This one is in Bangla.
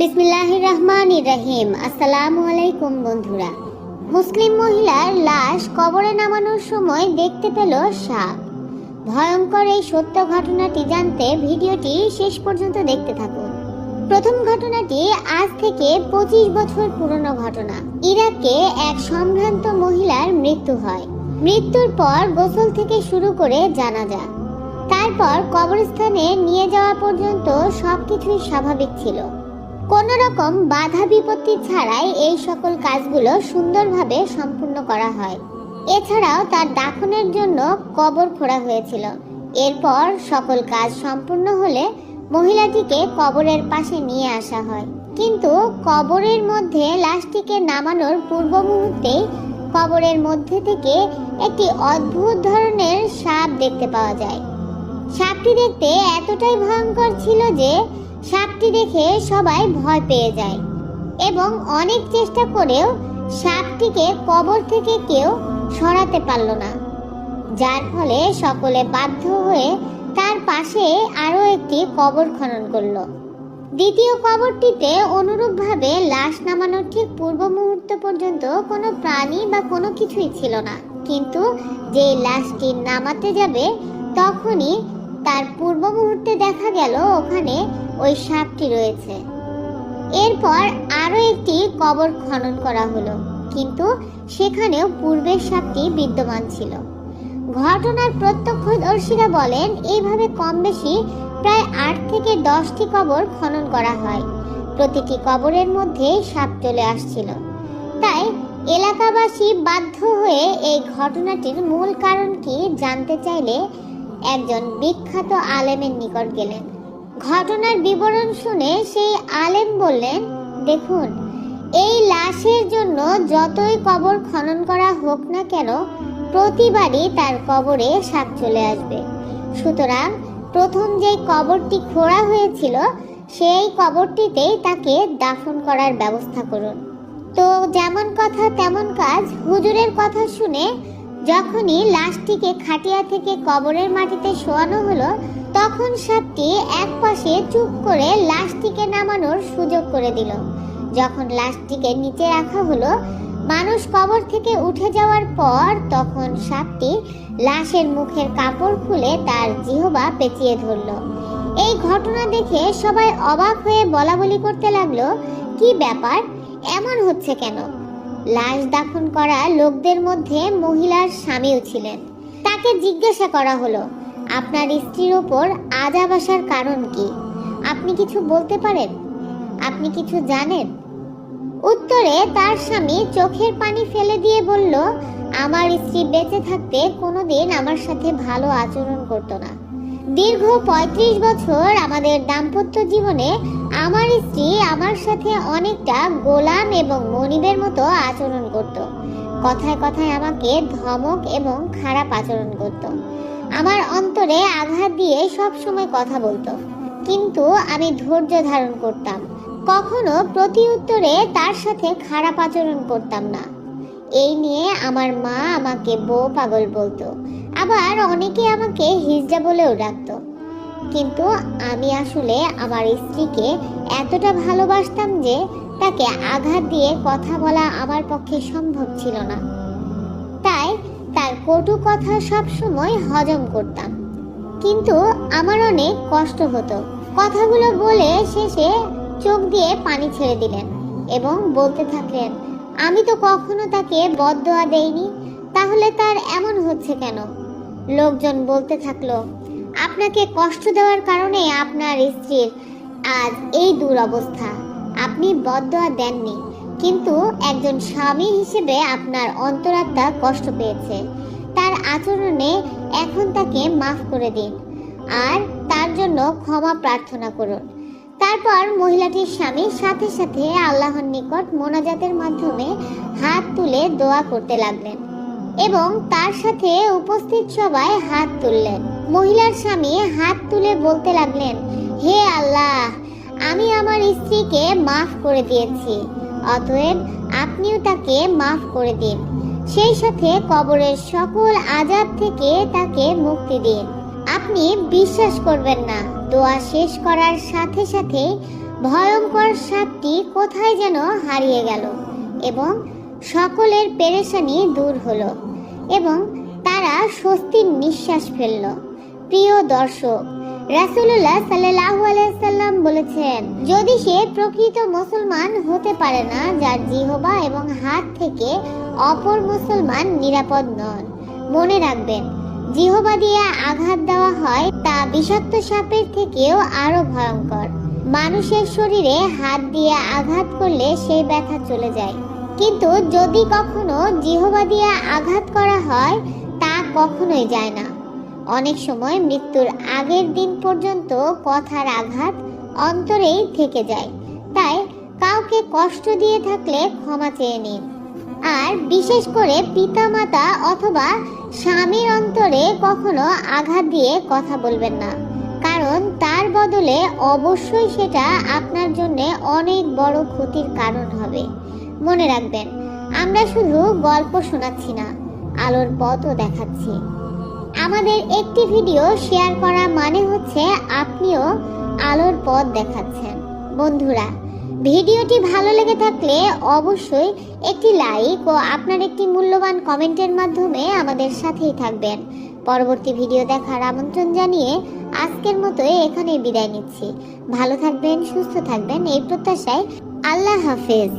বিসমিল্লাহির রহমান রহিম। আসসালামু আলাইকুম বন্ধুরা। মুসলিম মহিলার লাশ কবরে নামানোর সময় দেখতে পেল সাপ। ভয়ঙ্কর এই সত্য ঘটনাটি জানতে ভিডিওটি শেষ পর্যন্ত দেখতে থাকুন। প্রথম ঘটনাটি আজ থেকে পঁচিশ বছর পুরনো ঘটনা। ইরাকে এক সম্ভ্রান্ত মহিলার মৃত্যু হয়। মৃত্যুর পর গোসল থেকে শুরু করে জানাজা। তারপর কবরস্থানে নিয়ে যাওয়া পর্যন্ত সবকিছুই স্বাভাবিক ছিল। কোন রকম বাধা বিপত্তি ছাড়াই এই সকল কাজগুলো সুন্দরভাবে সম্পূর্ণ করা হয়। এছাড়াও তার দাফনের জন্য কবর খোঁড়া হয়েছিল। এরপর সকল কাজ সম্পূর্ণ হলে মহিলাটিকে কবরের পাশে নিয়ে আসা হয়। কিন্তু কবরের মধ্যে লাশটিকে নামানোর পূর্ব মুহূর্তেই কবরের মধ্যে থেকে একটি অদ্ভুত ধরনের সাপ দেখতে পাওয়া যায়। সাপটি দেখতে এতটাই ভয়ঙ্কর ছিল যে সাপটি দেখে সবাই ভয় পেয়ে যায় এবং অনেক চেষ্টা করেও সাপটিকে কবর থেকে কেউ সরাতে পারল না। যার ফলে সকলে বাধ্য হয়ে তার পাশে আরও একটি কবর খনন করল। দ্বিতীয় কবরটিতে অনুরূপভাবে লাশ নামানোর ঠিক পূর্ব মুহূর্ত পর্যন্ত কোনো প্রাণী বা কোনো কিছুই ছিল না। কিন্তু যে লাশটি নামাতে যাবে, তখনই তার পূর্ব মুহূর্তে দেখা গেল, ওখানে ওই সাপটি রয়েছে। এরপর আরও একটি কবর খনন করা হলো। কিন্তু সেখানেও পূর্বের সাপটি বিদ্যমান ছিল। ঘটনার প্রত্যক্ষদর্শীরা বলেন, এইভাবে কম বেশি প্রায় আট থেকে দশটি কবর খনন করা হয়। প্রতিটি কবরের মধ্যে সাপ চলে আসছিল। তাই এলাকাবাসী বাধ্য হয়ে এই ঘটনাটির মূল কারণ কি জানতে চাইলে একজন বিখ্যাত আলেমের নিকট গেলেন। ঘটনার বিবরণ শুনে সেই আলেম বললেন, দেখুন, এই লাশের জন্য যতই কবর খনন করা হোক না কেন, প্রতিবারই তার কবরে সাপ চলে আসবে। সুতরাং প্রথম যে কবরটি খোঁড়া হয়েছিল, সেই কবরটিতেই তাকে দাফন করার ব্যবস্থা করুন। তো যেমন কথা, তেমন কাজ। হুজুরের কথা শুনে যখনই লাশটিকে খাটিয়া থেকে কবরের মাটিতে শোয়ানো হলো, তখন সাপটি এক পাশে চুপ করে লাশটিকে নামানোর সুযোগ করে দিল। যখন লাশটিকে নিচে রাখা হলো, মানুষ কবর থেকে উঠে যাওয়ার পর তখন সাপটি লাশের মুখের কাপড় খুলে তার জিহবা পেঁচিয়ে ধরলো। এই ঘটনা দেখে সবাই অবাক হয়ে বলা বলি করতে লাগল, কি ব্যাপার? এমন হচ্ছে কেন? লাশ দাফন করা লোকদের মধ্যে মহিলার স্বামীও ছিলেন। তাকে জিজ্ঞাসা করা হলো, আপনার স্ত্রীর ওপর আজাব আসার কারণ কি? আপনি কিছু বলতে পারেন? আপনি কিছু জানেন? উত্তরে তার স্বামী চোখের পানি ফেলে দিয়ে বলল, আমার স্ত্রী বেঁচে থাকতে কোনোদিন আমার সাথে ভালো আচরণ করতো না। দীর্ঘ ৩৫ বছর আমাদের দাম্পত্য জীবনে আমার স্ত্রী আমার সাথে অনেকটা গোলাম এবং মনিবের মতো আচরণ করত। কথায় কথায় আমাকে ধমক এবং খারাপ আচরণ করত। আমার অন্তরে আঘাত দিয়ে সব সময় কথা বলতো। কিন্তু আমি ধৈর্য ধারণ করতাম। কখনো প্রতি উত্তরে তার সাথে খারাপ আচরণ করতাম না। এই নিয়ে আমার মা আমাকে বউ পাগল বলতো। আবার অনেকে আমাকে হিজড়া বলেও ডাকতো। কিন্তু আমি আসলে আমার স্ত্রীকে এতটা ভালোবাসতাম যে তাকে আঘাত দিয়ে কথা বলা আমার পক্ষে সম্ভব ছিল না। তাই তার কটু কথা সব সময় হজম করতাম। কিন্তু আমার অনেক কষ্ট হতো। কথাগুলো বলে শেষে চোখ দিয়ে পানি ছেড়ে দিলেন এবং বলতে থাকলেন, আমি তো কখনো তাকে বদদোয়া দেইনি। তাহলে তার এমন হচ্ছে কেন? লোকজন বলতে থাকল, আপনাকে কষ্ট দেওয়ার কারণে আপনার স্ত্রীর আজ এই দুরবস্থা। আপনি বদয়া দেননি, কিন্তু একজন স্বামী হিসেবে আপনার অন্তরাত্মা কষ্ট পেয়েছে। তার আচরণে এখন তাকে মাফ করে দিন আর তার জন্য ক্ষমা প্রার্থনা করুন। তারপর মহিলাটির স্বামী সাথে সাথে আল্লাহর নিকট মোনাজাতের মাধ্যমে হাত তুলে দোয়া করতে লাগলেন। এবং তার সাথে উপস্থিত সবাই হাত তুললেন। মহিলার স্বামী হাত তুলে বলতে লাগলেন, হে আল্লাহ, আমি আমার স্ত্রীকে মাফ করে দিয়েছি, অতএব আপনিও তাকে মাফ করে দিন। সেই সাথে কবরের সকল আজাব থেকে তাকে মুক্তি দিন। আপনি বিশ্বাস করবেন না, দোয়া শেষ করার সাথে সাথে ভয়ঙ্কর সাপটি কোথায় যেন হারিয়ে গেল এবং সকলের পেরেশানি দূর হলো এবং তারা স্বস্তির নিঃশ্বাস ফেলল। প্রিয় দর্শক, রাসূলুল্লাহ সাল্লাল্লাহু আলাইহি সাল্লাম বলেছেন, যদি সে প্রকৃত মুসলমান হতে পারে না, যার জিহবা এবং হাত থেকে অপর মুসলমান নিরাপদ নন। মনে রাখবেন, জিহবা দিয়ে আঘাত দেওয়া হয় তা বিষাক্ত সাপের থেকেও আরও ভয়ঙ্কর। মানুষের শরীরে হাত দিয়ে আঘাত করলে সেই ব্যথা চলে যায়। কিন্তু যদি কখনো জিহবা দিয়ে আঘাত করা হয়, তা কখনোই যায় না। অনেক সময় মৃত্যুর আগের দিন পর্যন্ত কথার আঘাত অন্তরেই থেকে যায়। তাই কাউকে কষ্ট দিয়ে থাকলে ক্ষমা চেয়ে নিন। আর বিশেষ করে পিতামাতা অথবা স্বামীর অন্তরে কখনো আঘাত দিয়ে কথা বলবেন না। কারণ তার বদলে অবশ্যই সেটা আপনার জন্য অনেক বড় ক্ষতির কারণ হবে। মনে রাখবেন, আমরা শুধু গল্প শোনাচ্ছি না, আলোর পথও দেখাচ্ছি। আমাদের একটি ভিডিও শেয়ার করা মানে হচ্ছে আপনিও আলোর পথ দেখাচ্ছেন। বন্ধুরা, ভিডিওটি ভালো লেগে থাকলে অবশ্যই একটি লাইক ও আপনার একটি মূল্যবান কমেন্টের মাধ্যমে আমাদের সাথেই থাকবেন। পরবর্তী ভিডিও দেখার আমন্ত্রণ জানিয়ে আজকের মতো এখানেই বিদায় নিচ্ছি। ভালো থাকবেন, সুস্থ থাকবেন, এই প্রত্যাশায় আল্লাহ হাফেজ।